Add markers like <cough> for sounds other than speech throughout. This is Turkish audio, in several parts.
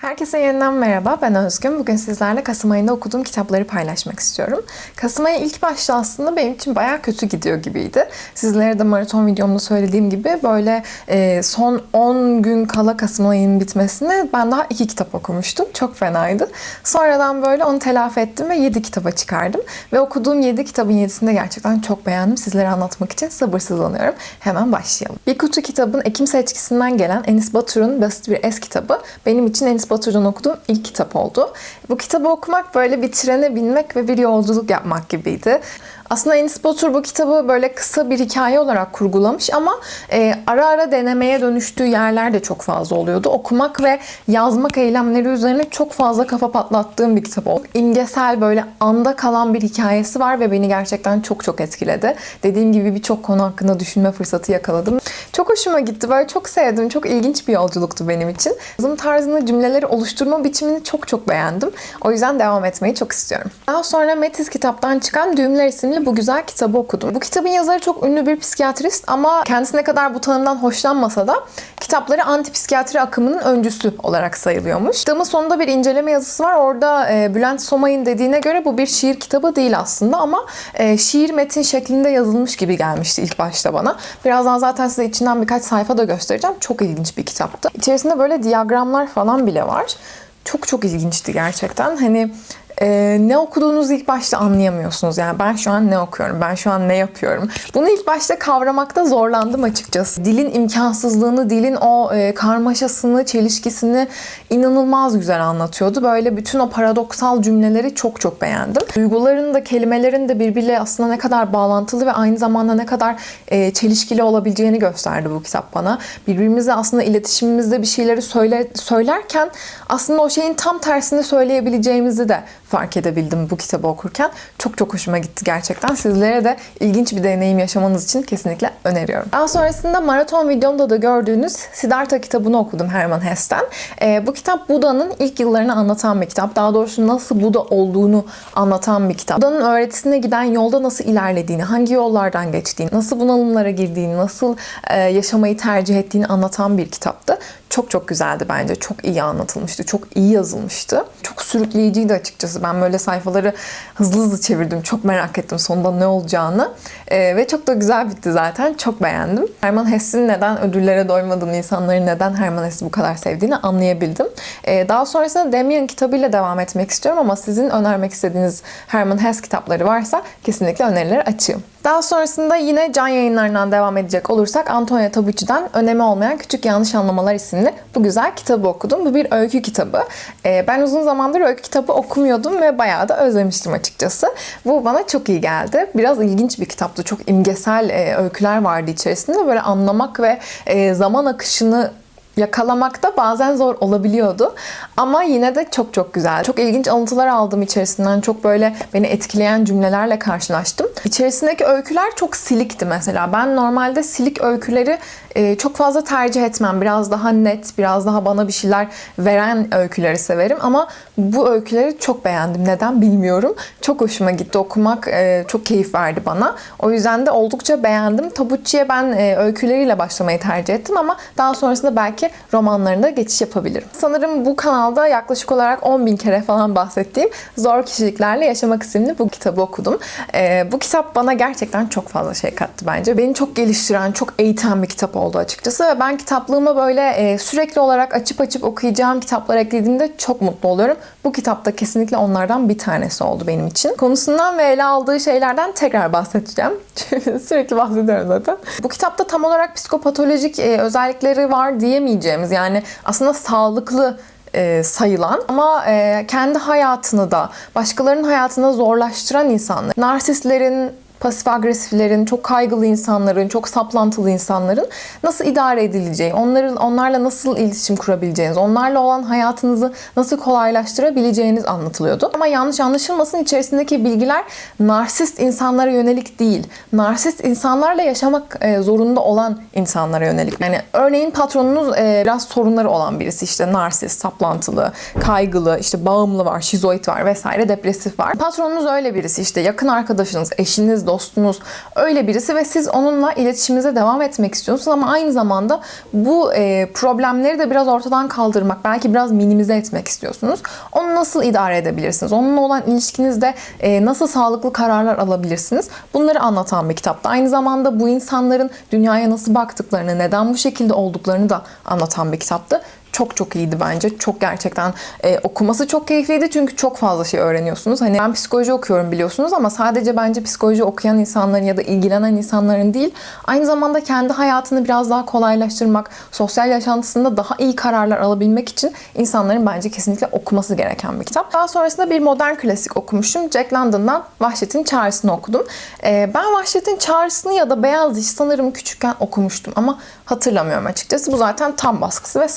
Herkese yeniden merhaba. Ben Özgün. Bugün sizlerle Kasım ayında okuduğum kitapları paylaşmak istiyorum. Kasım ayı ilk başta aslında benim için bayağı kötü gidiyor gibiydi. Sizlere de maraton videomda söylediğim gibi böyle e, son 10 gün kala Kasım ayının bitmesine ben daha iki kitap okumuştum. Çok fenaydı. Sonradan böyle onu telafi ettim ve 7 kitaba çıkardım. Ve okuduğum 7 kitabın 7'sini de gerçekten çok beğendim. Sizlere anlatmak için sabırsızlanıyorum. Hemen başlayalım. Bir kutu kitabın Ekim seçkisinden gelen Enis Batur'un Basit Bir Es kitabı benim için Enis Batur'dan okuduğum ilk kitap oldu. Bu kitabı okumak böyle bir trene binmek ve bir yolculuk yapmak gibiydi. Aslında Enis Batur bu kitabı böyle kısa bir hikaye olarak kurgulamış ama e, ara ara denemeye dönüştüğü yerler de çok fazla oluyordu. Okumak ve yazmak eylemleri üzerine çok fazla kafa patlattığım bir kitap oldu. İmgesel böyle anda kalan bir hikayesi var ve beni gerçekten çok çok etkiledi. Dediğim gibi birçok konu hakkında düşünme fırsatı yakaladım. Çok hoşuma gitti. Böyle çok sevdim. Çok ilginç bir yolculuktu benim için. Yazım tarzını, cümleleri oluşturma biçimini çok çok beğendim. O yüzden devam etmeyi çok istiyorum. Daha sonra Metis kitaptan çıkan Düğümler isimli bu güzel kitabı okudum. Bu kitabın yazarı çok ünlü bir psikiyatrist ama kendisi ne kadar bu tanımdan hoşlanmasa da kitapları antipsikiyatri akımının öncüsü olarak sayılıyormuş. Kitabın sonunda bir inceleme yazısı var. Orada e, Bülent Somay'ın dediğine göre bu bir şiir kitabı değil aslında ama e, şiir metin şeklinde yazılmış gibi gelmişti ilk başta bana. Birazdan zaten size içinden birkaç sayfa da göstereceğim. Çok ilginç bir kitaptı. İçerisinde böyle diyagramlar falan bile var. Çok çok ilginçti gerçekten. Hani ee, ne okuduğunuzu ilk başta anlayamıyorsunuz. Yani ben şu an ne okuyorum, ben şu an ne yapıyorum. Bunu ilk başta kavramakta zorlandım açıkçası. Dilin imkansızlığını, dilin o e, karmaşasını, çelişkisini inanılmaz güzel anlatıyordu. Böyle bütün o paradoksal cümleleri çok çok beğendim. Duyguların da kelimelerin de birbiriyle aslında ne kadar bağlantılı ve aynı zamanda ne kadar e, çelişkili olabileceğini gösterdi bu kitap bana. Birbirimize aslında iletişimimizde bir şeyleri söyle, söylerken aslında o şeyin tam tersini söyleyebileceğimizi de fark edebildim bu kitabı okurken. Çok çok hoşuma gitti gerçekten. Sizlere de ilginç bir deneyim yaşamanız için kesinlikle öneriyorum. Daha sonrasında maraton videomda da gördüğünüz Siddhartha kitabını okudum Herman Hesse'ten. Ee, bu kitap Buda'nın ilk yıllarını anlatan bir kitap. Daha doğrusu nasıl Buda olduğunu anlatan bir kitap. Buda'nın öğretisine giden yolda nasıl ilerlediğini, hangi yollardan geçtiğini, nasıl bunalımlara girdiğini, nasıl e, yaşamayı tercih ettiğini anlatan bir kitaptı. Çok çok güzeldi bence. Çok iyi anlatılmıştı. Çok iyi yazılmıştı. Çok sürükleyiciydi açıkçası. Ben böyle sayfaları hızlı hızlı çevirdim. Çok merak ettim sonunda ne olacağını. Ee, ve çok da güzel bitti zaten. Çok beğendim. Herman Hesse'in neden ödüllere doymadığını, insanların neden Herman Hesse'i bu kadar sevdiğini anlayabildim. Ee, daha sonrasında Damien kitabıyla devam etmek istiyorum ama sizin önermek istediğiniz Herman Hesse kitapları varsa kesinlikle önerileri açığım. Daha sonrasında yine can yayınlarından devam edecek olursak Antonio Tabucci'den Önemi Olmayan Küçük Yanlış Anlamalar isimli bu güzel kitabı okudum. Bu bir öykü kitabı. Ee, ben uzun zamandır öykü kitabı okumuyordum ve bayağı da özlemiştim açıkçası. Bu bana çok iyi geldi. Biraz ilginç bir kitaptı. Çok imgesel e, öyküler vardı içerisinde. Böyle anlamak ve e, zaman akışını yakalamakta bazen zor olabiliyordu. Ama yine de çok çok güzel. Çok ilginç alıntılar aldım içerisinden. Çok böyle beni etkileyen cümlelerle karşılaştım. İçerisindeki öyküler çok silikti mesela. Ben normalde silik öyküleri e, çok fazla tercih etmem. Biraz daha net, biraz daha bana bir şeyler veren öyküleri severim. Ama bu öyküleri çok beğendim. Neden bilmiyorum. Çok hoşuma gitti. Okumak e, çok keyif verdi bana. O yüzden de oldukça beğendim. Tabucci'ye ben e, öyküleriyle başlamayı tercih ettim ama daha sonrasında belki romanlarına geçiş yapabilirim. Sanırım bu kanalda yaklaşık olarak 10 bin kere falan bahsettiğim Zor Kişiliklerle Yaşamak isimli bu kitabı okudum. Ee, bu kitap bana gerçekten çok fazla şey kattı bence. Beni çok geliştiren, çok eğiten bir kitap oldu açıkçası ve ben kitaplığıma böyle e, sürekli olarak açıp açıp okuyacağım kitaplar eklediğimde çok mutlu oluyorum. Bu kitap da kesinlikle onlardan bir tanesi oldu benim için. Konusundan ve ele aldığı şeylerden tekrar bahsedeceğim. <laughs> Sürekli bahsediyorum zaten. Bu kitapta tam olarak psikopatolojik e, özellikleri var diyemeyeceğimiz yani aslında sağlıklı e, sayılan ama e, kendi hayatını da başkalarının hayatını zorlaştıran insanlar. Narsistlerin pasif agresiflerin, çok kaygılı insanların, çok saplantılı insanların nasıl idare edileceği, onların onlarla nasıl iletişim kurabileceğiniz, onlarla olan hayatınızı nasıl kolaylaştırabileceğiniz anlatılıyordu. Ama yanlış anlaşılmasın içerisindeki bilgiler narsist insanlara yönelik değil. Narsist insanlarla yaşamak e, zorunda olan insanlara yönelik. Yani örneğin patronunuz e, biraz sorunları olan birisi işte narsist, saplantılı, kaygılı, işte bağımlı var, şizoid var vesaire, depresif var. Patronunuz öyle birisi işte yakın arkadaşınız, eşiniz, dostunuz öyle birisi ve siz onunla iletişiminize devam etmek istiyorsunuz ama aynı zamanda bu e, problemleri de biraz ortadan kaldırmak, belki biraz minimize etmek istiyorsunuz. Onu nasıl idare edebilirsiniz? Onunla olan ilişkinizde e, nasıl sağlıklı kararlar alabilirsiniz? Bunları anlatan bir kitapta. Aynı zamanda bu insanların dünyaya nasıl baktıklarını, neden bu şekilde olduklarını da anlatan bir kitaptı çok çok iyiydi bence. Çok gerçekten e, okuması çok keyifliydi çünkü çok fazla şey öğreniyorsunuz. Hani ben psikoloji okuyorum biliyorsunuz ama sadece bence psikoloji okuyan insanların ya da ilgilenen insanların değil, aynı zamanda kendi hayatını biraz daha kolaylaştırmak, sosyal yaşantısında daha iyi kararlar alabilmek için insanların bence kesinlikle okuması gereken bir kitap. Daha sonrasında bir modern klasik okumuşum. Jack London'dan Vahşet'in Çağrısı'nı okudum. E, ben Vahşet'in Çağrısı'nı ya da Beyaz Diş sanırım küçükken okumuştum ama hatırlamıyorum açıkçası. Bu zaten tam baskısı ve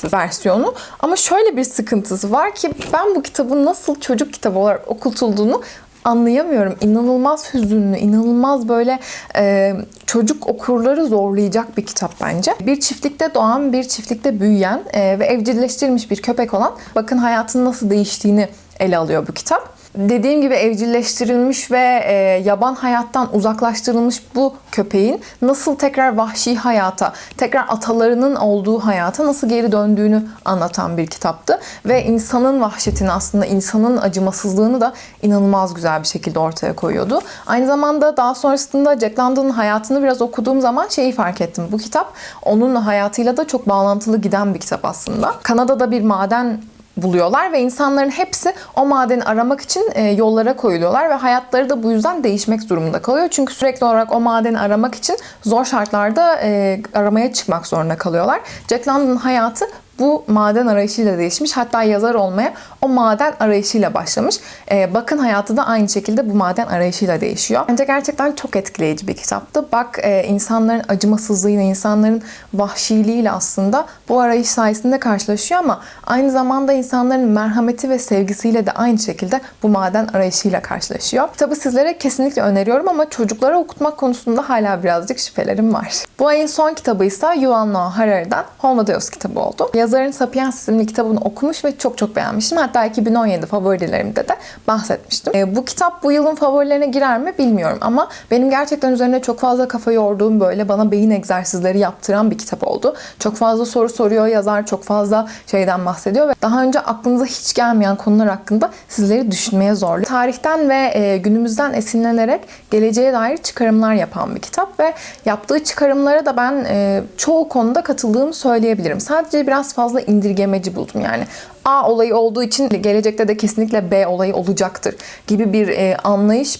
sansürsüz versiyonu. Ama şöyle bir sıkıntısı var ki ben bu kitabın nasıl çocuk kitabı olarak okutulduğunu anlayamıyorum. İnanılmaz hüzünlü, inanılmaz böyle e, çocuk okurları zorlayacak bir kitap bence. Bir çiftlikte doğan, bir çiftlikte büyüyen e, ve evcilleştirilmiş bir köpek olan bakın hayatın nasıl değiştiğini ele alıyor bu kitap. Dediğim gibi evcilleştirilmiş ve e, yaban hayattan uzaklaştırılmış bu köpeğin nasıl tekrar vahşi hayata, tekrar atalarının olduğu hayata nasıl geri döndüğünü anlatan bir kitaptı. Ve insanın vahşetini aslında insanın acımasızlığını da inanılmaz güzel bir şekilde ortaya koyuyordu. Aynı zamanda daha sonrasında Jack London'ın hayatını biraz okuduğum zaman şeyi fark ettim. Bu kitap onun hayatıyla da çok bağlantılı giden bir kitap aslında. Kanada'da bir maden buluyorlar ve insanların hepsi o madeni aramak için e, yollara koyuluyorlar ve hayatları da bu yüzden değişmek durumunda kalıyor. Çünkü sürekli olarak o madeni aramak için zor şartlarda e, aramaya çıkmak zorunda kalıyorlar. Jack London'ın hayatı bu maden arayışıyla değişmiş. Hatta yazar olmaya o maden arayışıyla başlamış. Ee, Bakın hayatı da aynı şekilde bu maden arayışıyla değişiyor. Bence gerçekten çok etkileyici bir kitaptı. Bak e, insanların acımasızlığıyla, insanların vahşiliğiyle aslında bu arayış sayesinde karşılaşıyor ama aynı zamanda insanların merhameti ve sevgisiyle de aynı şekilde bu maden arayışıyla karşılaşıyor. Kitabı sizlere kesinlikle öneriyorum ama çocuklara okutmak konusunda hala birazcık şüphelerim var. Bu ayın son kitabı ise Yuval Noah Harari'den Homo Deus kitabı oldu. Yazarın Sapiens isimli kitabını okumuş ve çok çok beğenmiştim. Hatta 2017 favorilerimde de bahsetmiştim. E, bu kitap bu yılın favorilerine girer mi bilmiyorum ama benim gerçekten üzerine çok fazla kafa yorduğum böyle bana beyin egzersizleri yaptıran bir kitap oldu. Çok fazla soru soruyor yazar, çok fazla şeyden bahsediyor ve daha önce aklınıza hiç gelmeyen konular hakkında sizleri düşünmeye zorluyor. Tarihten ve e, günümüzden esinlenerek geleceğe dair çıkarımlar yapan bir kitap ve yaptığı çıkarımlara da ben e, çoğu konuda katıldığımı söyleyebilirim. Sadece biraz fazla indirgemeci buldum yani. A olayı olduğu için gelecekte de kesinlikle B olayı olacaktır gibi bir e, anlayış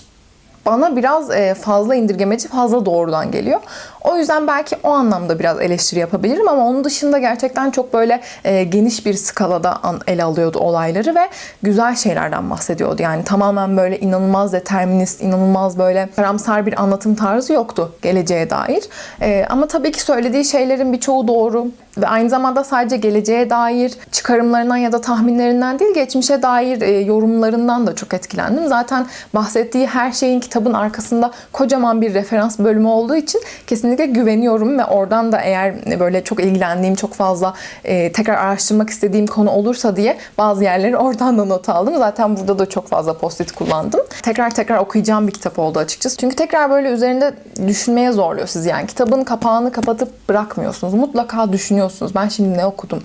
bana biraz e, fazla indirgemeci, fazla doğrudan geliyor. O yüzden belki o anlamda biraz eleştiri yapabilirim ama onun dışında gerçekten çok böyle e, geniş bir skalada ele alıyordu olayları ve güzel şeylerden bahsediyordu. Yani tamamen böyle inanılmaz determinist, inanılmaz böyle karamsar bir anlatım tarzı yoktu geleceğe dair. E, ama tabii ki söylediği şeylerin birçoğu doğru ve aynı zamanda sadece geleceğe dair çıkarımlarından ya da tahminlerinden değil geçmişe dair yorumlarından da çok etkilendim. Zaten bahsettiği her şeyin kitabın arkasında kocaman bir referans bölümü olduğu için kesinlikle güveniyorum ve oradan da eğer böyle çok ilgilendiğim, çok fazla e, tekrar araştırmak istediğim konu olursa diye bazı yerleri oradan da not aldım. Zaten burada da çok fazla post-it kullandım. Tekrar tekrar okuyacağım bir kitap oldu açıkçası. Çünkü tekrar böyle üzerinde düşünmeye zorluyor sizi yani. Kitabın kapağını kapatıp bırakmıyorsunuz. Mutlaka düşünüyorsunuz. Ben şimdi ne okudum?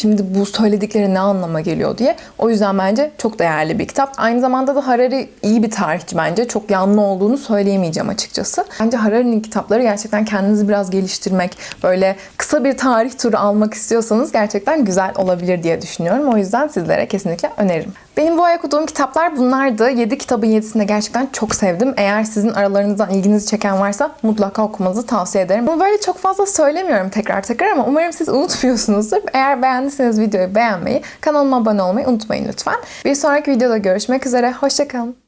Şimdi bu söyledikleri ne anlama geliyor diye. O yüzden bence çok değerli bir kitap. Aynı zamanda da Harari iyi bir tarihçi bence. Çok yanlı olduğunu söyleyemeyeceğim açıkçası. Bence Harari'nin kitapları gerçekten kendinizi biraz geliştirmek, böyle kısa bir tarih turu almak istiyorsanız gerçekten güzel olabilir diye düşünüyorum. O yüzden sizlere kesinlikle öneririm. Benim bu ay okuduğum kitaplar bunlardı. 7 kitabın 7'sini de gerçekten çok sevdim. Eğer sizin aralarınızdan ilginizi çeken varsa mutlaka okumanızı tavsiye ederim. Bunu böyle çok fazla söylemiyorum tekrar tekrar ama umarım siz unutmuyorsunuzdur. Eğer beğendiyseniz videoyu beğenmeyi, kanalıma abone olmayı unutmayın lütfen. Bir sonraki videoda görüşmek üzere. Hoşçakalın.